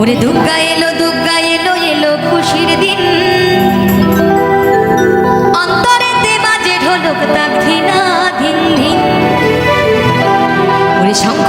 ওরে দুর্গা এলো দুর্গা এলো এলো খুশির দিন। অন্তরেতে বাজে ঢোলক তাক ধিনা ধিন ধিন। ওরে শঙ্খ